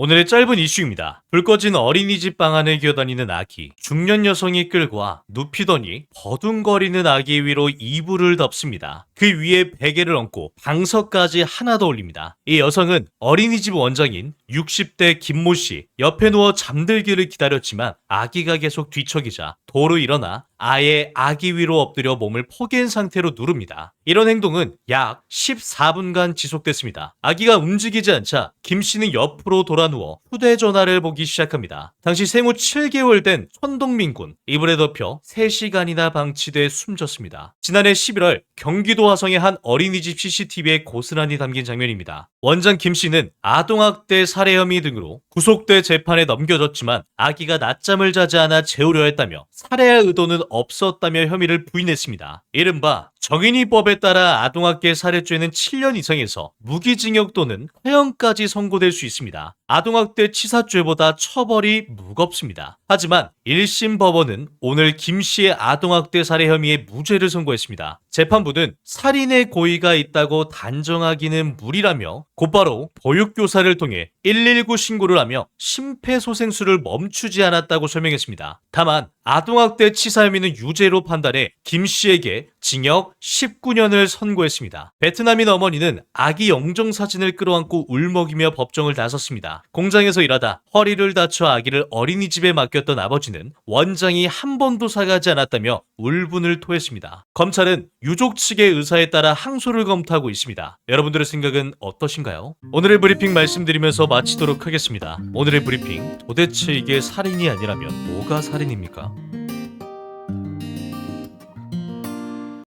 오늘의 짧은 이슈입니다. 불 꺼진 어린이집 방 안을 기어다니는 아기, 중년 여성이 끌고 와 눕히더니 버둥거리는 아기 위로 이불을 덮습니다. 그 위에 베개를 얹고 방석까지 하나 더 올립니다. 이 여성은 어린이집 원장인 60대 김모 씨 옆에 누워 잠들기를 기다렸지만 아기가 계속 뒤척이자 도로 일어나 아예 아기 위로 엎드려 몸을 포개인 상태로 누릅니다. 이런 행동은 약 14분간 지속됐습니다. 아기가 움직이지 않자 김 씨는 옆으로 돌아 누워 휴대전화를 보기 시작합니다. 당시 생후 7개월 된 천동민 군 이불에 덮여 3시간이나 방치돼 숨졌습니다. 지난해 11월 경기도 화성의 한 어린이집 CCTV에 고스란히 담긴 장면입니다. 원장 김 씨는 아동학대 살해 혐의 등으로 구속돼 재판에 넘겨졌지만 아기가 낮잠을 자지 않아 재우려 했다며 살해할 의도는 없었다며 혐의를 부인했습니다. 이른바 정인이법에 따라 아동학대 살해죄는 7년 이상에서 무기징역 또는 화형까지 선고될 수 있습니다. 아동학대 치사죄보다 처벌이 무겁습니다. 하지만 1심 법원은 오늘 김 씨의 아동학대 살해 혐의에 무죄를 선고했습니다. 재판부는 살인의 고의가 있다고 단정하기는 무리라며 곧바로 보육교사를 통해 119 신고를 하며 심폐소생술을 멈추지 않았다고 설명했습니다. 다만 아동학대 치사 혐의는 유죄로 판단해 김 씨에게 징역 19년을 선고했습니다. 베트남인 어머니는 아기 영정 사진을 끌어안고 울먹이며 법정을 나섰습니다. 공장에서 일하다 허리를 다쳐 아기를 어린이집에 맡겼던 아버지는 원장이 한 번도 사과하지 않았다며 울분을 토했습니다. 검찰은 유족 측의 의사에 따라 항소를 검토하고 있습니다. 여러분들의 생각은 어떠신가요? 오늘의 브리핑 말씀드리면서 마치도록 하겠습니다. 오늘의 브리핑 도대체 이게 살인이 아니라면 뭐가 살인입니까?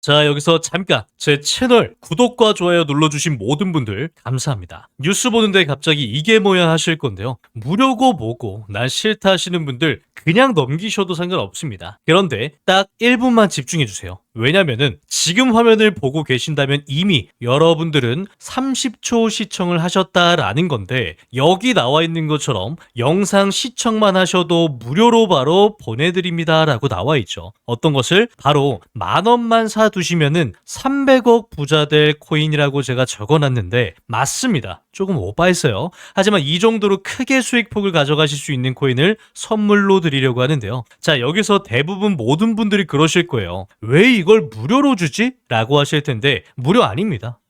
자, 여기서 잠깐 제 채널 구독과 좋아요 눌러주신 모든 분들 감사합니다. 뉴스 보는데 갑자기 이게 뭐야 하실 건데요. 무료고 뭐고 난 싫다 하시는 분들 그냥 넘기셔도 상관없습니다. 그런데 딱 1분만 집중해주세요. 왜냐면은 지금 화면을 보고 계신다면 이미 여러분들은 30초 시청을 하셨다라는 건데 여기 나와 있는 것처럼 영상 시청만 하셔도 무료로 바로 보내드립니다라고 나와 있죠. 어떤 것을 바로 만 원만 사 두시면은 300억 부자 될 코인이라고 제가 적어놨는데 맞습니다. 조금 오바했어요. 하지만 이 정도로 크게 수익폭을 가져가실 수 있는 코인을 선물로 드리려고 하는데요. 자, 여기서 대부분 모든 분들이 그러실 거예요. 왜 이걸 무료로 주지? 라고 하실 텐데, 무료 아닙니다.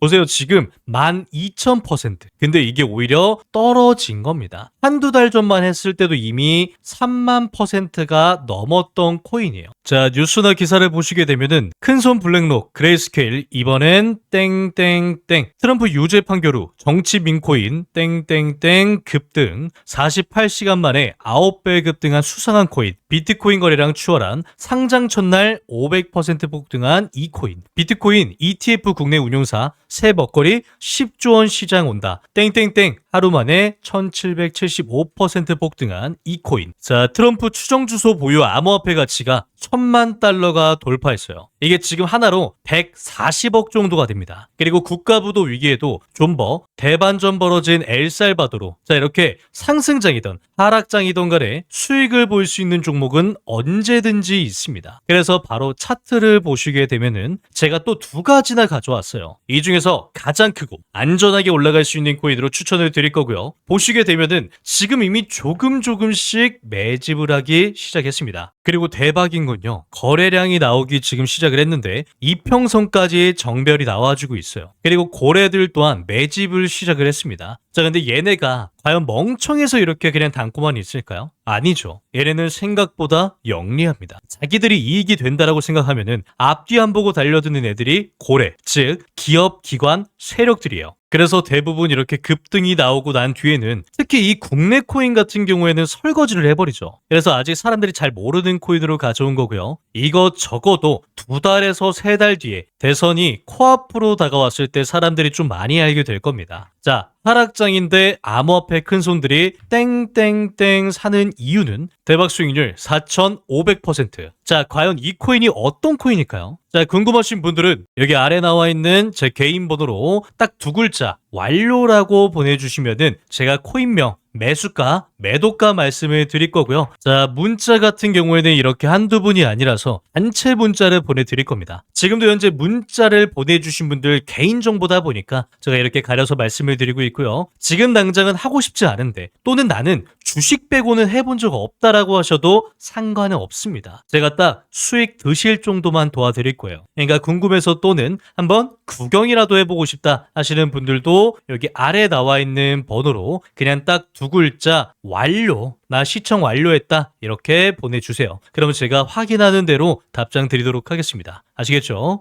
보세요. 지금 12,000%. 근데 이게 오히려 떨어진 겁니다. 한두 달 전만 했을 때도 이미 3만 퍼센트가 넘었던 코인이에요. 자, 뉴스나 기사를 보시게 되면은 큰손 블랙록, 그레이스케일, 이번엔 땡땡땡, 트럼프 유죄 판결 후 정치 민코인, 땡땡땡 급등, 48시간 만에 9배 급등한 수상한 코인, 비트코인 거래량 추월한 상장 첫날 500% 폭등한 이코인, 비트코인 ETF 국내 운용사 새 먹거리 10조 원 시장 온다. 땡땡땡 하루 만에 1775% 폭등한 이코인. 자, 트럼프 추정 주소 보유 암호화폐 가치가 천만 달러가 돌파했어요. 이게 지금 하나로 140억 정도가 됩니다. 그리고 국가부도 위기에도 존버, 대반전 벌어진 엘살바도로 자 이렇게 상승장이든 하락장이든 간에 수익을 볼 수 있는 종목은 언제든지 있습니다. 그래서 바로 차트를 보시게 되면은 제가 또 두 가지나 가져왔어요. 이 중에서 가장 크고 안전하게 올라갈 수 있는 코인으로 추천을 드릴 거고요. 보시게 되면은 지금 이미 조금 조금씩 매집을 하기 시작했습니다. 그리고 대박인 건요. 거래량이 나오기 지금 시작을 했는데 이평선까지 정별이 나와주고 있어요. 그리고 고래들 또한 매집을 시작을 했습니다. 자, 근데 얘네가 과연 멍청해서 이렇게 그냥 담고만 있을까요? 아니죠. 얘네는 생각보다 영리합니다. 자기들이 이익이 된다라고 생각하면은 앞뒤 안 보고 달려드는 애들이 고래, 즉 기업, 기관, 세력들이에요. 그래서 대부분 이렇게 급등이 나오고 난 뒤에는 특히 이 국내 코인 같은 경우에는 설거지를 해버리죠. 그래서 아직 사람들이 잘 모르는 코인으로 가져온 거고요. 이거 적어도 두 달에서 세 달 뒤에 대선이 코앞으로 다가왔을 때 사람들이 좀 많이 알게 될 겁니다. 자, 하락장인데 암호화폐 큰 손들이 땡땡땡 사는 이유는 대박 수익률 4,500%. 자, 과연 이 코인이 어떤 코인일까요? 자, 궁금하신 분들은 여기 아래 나와 있는 제 개인 번호로 딱 두 글자 완료라고 보내주시면은 제가 코인명 매수가, 매도가 말씀을 드릴 거고요. 자, 문자 같은 경우에는 이렇게 한두 분이 아니라서 단체 문자를 보내드릴 겁니다. 지금도 현재 문자를 보내주신 분들 개인정보다 보니까 제가 이렇게 가려서 말씀을 드리고 있고요. 지금 당장은 하고 싶지 않은데 또는 나는 주식 빼고는 해본 적 없다라고 하셔도 상관은 없습니다. 제가 딱 수익 드실 정도만 도와드릴 거예요. 그러니까 궁금해서 또는 한번 구경이라도 해보고 싶다 하시는 분들도 여기 아래 나와 있는 번호로 그냥 딱 두 글자 완료 나 시청 완료했다 이렇게 보내주세요. 그러면 제가 확인하는 대로 답장 드리도록 하겠습니다. 아시겠죠?